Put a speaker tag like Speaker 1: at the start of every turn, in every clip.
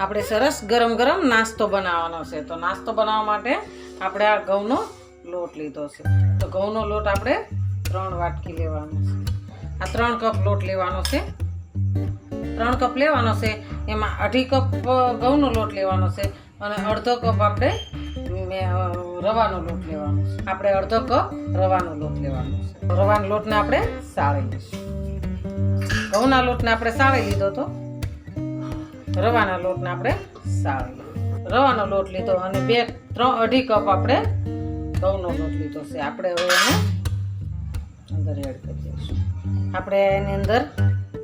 Speaker 1: આપણે સરસ ગરમ ગરમ નાસ્તો બનાવવાનો છે. તો નાસ્તો બનાવવા માટે આપણે આ ઘઉંનો લોટ લીધો છે. તો ઘઉંનો લોટ આપણે ત્રણ વાટકી લેવાનો છે. આ ત્રણ કપ લોટ લેવાનો છે. ત્રણ કપ લેવાનો છે. એમાં અઢી કપ ઘઉંનો લોટ લેવાનો છે અને અડધો કપ આપણે રવાનો લોટ લેવાનો છે. આપણે અડધો કપ રવાનો લોટ લેવાનો છે. રવાના લોટને આપણે સાળી લઈશું. ઘઉંના લોટને આપણે સાળી લીધો તો રવાના લોટને આપણે સાળી રવાનો લોટ લીધો અને બે, ત્રણ, અઢી કપ આપણે ઘઉંનો લોટ લીધો છે. આપણે હવે એને અંદર એડ કરી દઈશું. આપણે એની અંદર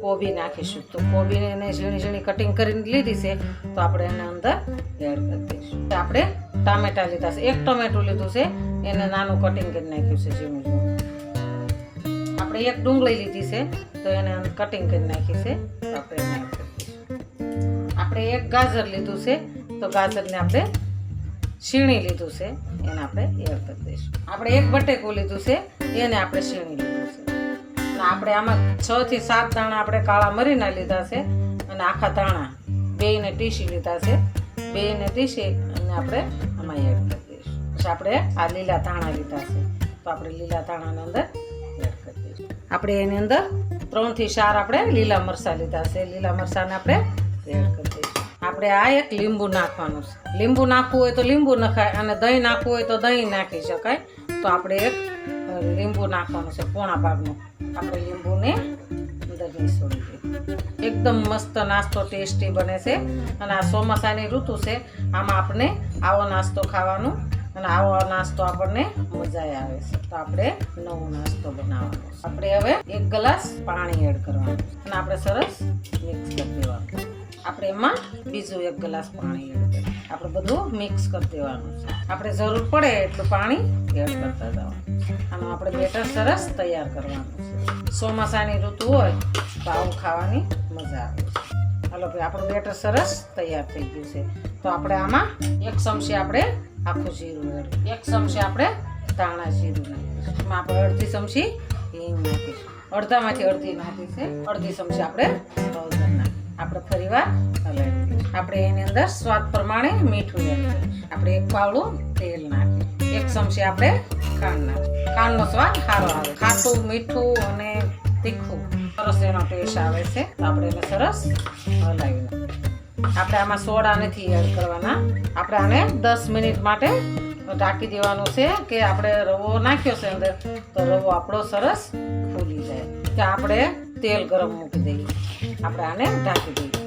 Speaker 1: કોબી નાખીશું. તો કોબીને એને ઝીણી ઝીણી કટિંગ કરીને લીધી છે, તો આપણે એને અંદર એડ કરી દઈશું. આપણે ટામેટા લીધા છે. એક ટમેટું લીધું છે. એને નાનું કટિંગ કરી નાખ્યું છે ઝીણું ઝીણું. આપણે એક ડુંગળી લીધી છે, તો એને કટિંગ કરી નાખી છે. આપણે આપણે એક ગાજર લીધું છે, તો ગાજરને આપણે છીણી લીધું છે, એને આપણે એડ કરી દઈશું. આપણે એક બટેકું લીધું છે, એને આપણે છીણી લીધું છે. અને આપણે આમાં છ થી સાત દાણા આપણે કાળા મરીના લીધા છે અને આખા દાણા બેયને ટીસી લીધા છે. બેયને ટીસી અને આપણે આમાં એડ કરી દઈશું. પછી આપણે આ લીલા ધાણા લીધા છે, તો આપણે લીલા ધાણાની અંદર એડ કરી દઈશું. આપણે એની અંદર ત્રણથી ચાર આપણે લીલા મરચાં લીધા છે. લીલા મરચાંને આપણે આપણે આ એક લીંબુ નાખવાનું છે. લીંબુ નાખવું હોય તો લીંબુ નખાય અને દહીં નાખવું હોય તો દહીં નાખી શકાય. તો આપણે એક લીંબુ નાખવાનું છે પોણા ભાગનું. આપણે લીંબુને અંદર મિસળી એકદમ મસ્ત નાસ્તો ટેસ્ટી બને છે અને આ ચોમાસાની ઋતુ છે. આમાં આપણે આવો નાસ્તો ખાવાનું અને આવો નાસ્તો આપણને મજા આવે છે. તો આપણે નવો નાસ્તો બનાવવાનો આપણે હવે એક ગ્લાસ પાણી એડ કરવાનું અને આપણે સરસ મિક્સ કરી દેવાનું આપણે એમાં બીજું એક ગ્લાસ પાણી એડ કરીએ. આપણે બધું મિક્સ કરી દેવાનું છે. આપણે જરૂર પડે એટલું પાણી એડ કરતા જવાનું આનું આપણે બેટર સરસ તૈયાર કરવાનું છે. ચોમાસાની ઋતુ હોય તો આવું ખાવાની મજા આવે છે. હાલો ભાઈ, આપણું બેટર સરસ તૈયાર થઈ ગયું છે. તો આપણે આમાં એક ચમચી આપણે આખું જીરું એડ એક ચમચી આપણે ધાણા જીરું નાખીશું. એમાં આપણે અડધી ચમચી હિંગ નાખીશું. અડધામાંથી અડધી નાખી અડધી ચમચી આપણે આપણે ફરીવાર હલાવી આપણે એની અંદર સ્વાદ પ્રમાણે મીઠું નાખીએ આપણે એક પાવડું તેલ નાખીએ. એક ચમચી આપણે ખાંડ નાખીએ. ખાંડનો સ્વાદ સારો આવે. ખાટું, મીઠું અને તીખું. સરસ એનો ટેસ્ટ આવે છે. તો આપણે એને સરસ હલાવી આપણે આમાં સોડા નથી એડ કરવાના. આપણે આને દસ મિનિટ માટે ઢાંકી દેવાનું છે કે આપણે રવો નાખ્યો છે અંદર, તો રવો આપણો સરસ ફૂલી જાય. કે આપણે તેલ ગરમ મૂકી દઈએ. આપણે આને ઢાંકી દઈએ.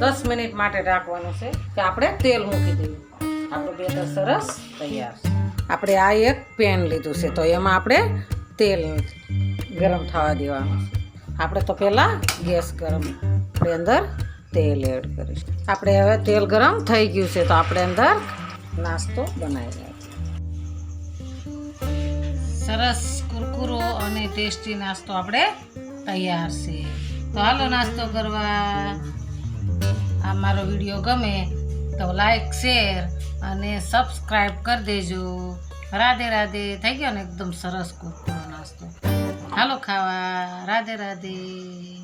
Speaker 1: દસ મિનિટ માટે ઢાંકવાનું છે કે આપણે તેલ મૂકી દઈએ. આપણું બેટર સરસ તૈયાર આપણે આ એક પેન લીધું છે, તો એમાં આપણે તેલ ગરમ થવા દેવાનું છે. આપણે તો પહેલાં ગેસ ગરમ આપણે અંદર તેલ એડ કરીશું. આપણે હવે તેલ ગરમ થઈ ગયું છે, તો આપણે અંદર નાસ્તો બનાવી લઈએ સરસ કુરકુરો અને ટેસ્ટી નાસ્તો આપણે તૈયાર છે. તો હાલો નાસ્તો કરવા. આ મારો વીડિયો ગમે તો લાઈક શેર અને સબસ્ક્રાઈબ કરી દેજો. રાધે રાધે. થઈ ગયો ને એકદમ સરસ કુરકુરો નાસ્તો. હાલો ખાવા. રાધે રાધે.